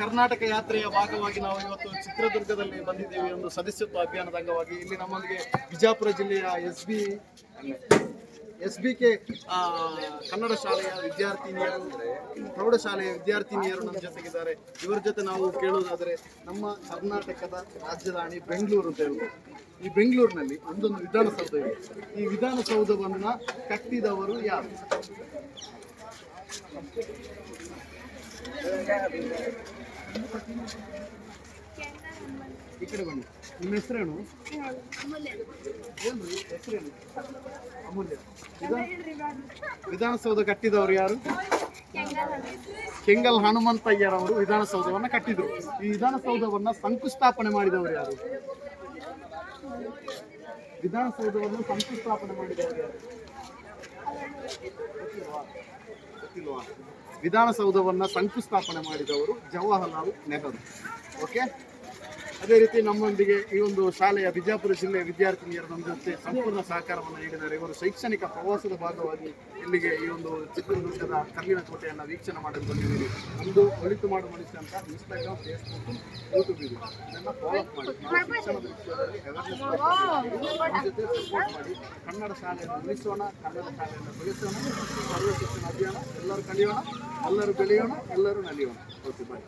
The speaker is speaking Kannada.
ಕರ್ನಾಟಕ ಯಾತ್ರೆಯ ಭಾಗವಾಗಿ ನಾವು ಇವತ್ತು ಚಿತ್ರದುರ್ಗದಲ್ಲಿ ಬಂದಿದ್ದೇವೆ. ಒಂದು ಸದಸ್ಯತ್ವ ಅಭಿಯಾನದ ಅಂಗವಾಗಿ. ಇಲ್ಲಿ ನಮ್ಮೊಂದಿಗೆ ಬಿಜಾಪುರ ಜಿಲ್ಲೆಯ S B S B K Kannada ಶಾಲೆಯ ವಿದ್ಯಾರ್ಥಿನಿಯರು ಪ್ರೌಢಶಾಲೆಯ ವಿದ್ಯಾರ್ಥಿನಿಯರು ನಮ್ಮ ಜೊತೆಗಿದ್ದಾರೆ. ಇವರ ಜೊತೆ ನಾವು ಕೇಳೋದಾದರೆ ನಮ್ಮ ಕರ್ನಾಟಕದ ರಾಜಧಾನಿ ಬೆಂಗಳೂರು ಅಂತ ಈ ಬೆಂಗಳೂರಿನಲ್ಲಿ ಒಂದೊಂದು ವಿಧಾನಸೌಧ ಇದೆ. ಈ ವಿಧಾನಸೌಧವನ್ನು ಕಟ್ಟಿದವರು ಯಾರು? ಈ ಬನ್ನಿ. ನಿಮ್ಮ ಹೆಸರೇನು? ವಿಧಾನಸೌಧ ಕಟ್ಟಿದವರು ಯಾರು? ಕೆಂಗಲ್ ಹನುಮಂತಯ್ಯರವರು ವಿಧಾನಸೌಧವನ್ನ ಕಟ್ಟಿದ್ರು. ಈ ವಿಧಾನಸೌಧವನ್ನ ಸಂಕುಸ್ಥಾಪನೆ ಮಾಡಿದವರು ಯಾರು? ವಿಧಾನಸೌಧವನ್ನು ಸಂಕುಸ್ಥಾಪನೆ ಮಾಡಿದವರು ಯಾರು? ವಿಧಾನಸೌಧವನ್ನ ಶಂಕುಸ್ಥಾಪನೆ ಮಾಡಿದವರು ಜವಾಹರ್ಲಾಲ್ ನೆಹರು. ಓಕೆ ಅದೇ ರೀತಿ ನಮ್ಮೊಂದಿಗೆ ಈ ಒಂದು ಶಾಲೆಯ ಬಿಜಾಪುರ ಜಿಲ್ಲೆಯ ವಿದ್ಯಾರ್ಥಿನಿಯರು ನಮ್ಮ ಜೊತೆ ಸಂಪೂರ್ಣ ಸಹಕಾರವನ್ನು ನೀಡಿದ್ದಾರೆ. ಇವರು ಶೈಕ್ಷಣಿಕ ಪ್ರವಾಸದ ಭಾಗವಾಗಿ ಇಲ್ಲಿಗೆ ಈ ಒಂದು ಚಿತ್ರದುರ್ಗದ ಕಲ್ಲಿನ ಕೋಟೆಯನ್ನು ವೀಕ್ಷಣೆ ಮಾಡಲು ಬಂದಿದ್ದೀರಿ. ನಮ್ಮದು ಒಳಿತು ಮಾಡು ಮನುಷ್ಯ ಅಂತ ಇನ್ಸ್ಟಾಗ್ರಾಮ್ ಫೇಸ್ಬುಕ್ ಯೂಟ್ಯೂಬ್ ಇದೆ. ಇದನ್ನು ಫಾಲೋ ಮಾಡಿ. ಶಿಕ್ಷಣದ ವಿಷಯದಲ್ಲಿ ಜೊತೆ ಮಾಡಿ. ಕನ್ನಡ ಶಾಲೆಯನ್ನು ಉಳಿಸೋಣ, ಕನ್ನಡ ಶಾಲೆಯನ್ನು ಬೆಳೆಸೋಣ, ಸರ್ವ ಶಿಕ್ಷಣ ಅಭಿಯಾನ ಎಲ್ಲರೂ ಕಲಿಯೋಣ, ಎಲ್ಲರೂ ಬೆಳೆಯೋಣ, ಎಲ್ಲರೂ ನಲಿಯೋಣ. Okay bye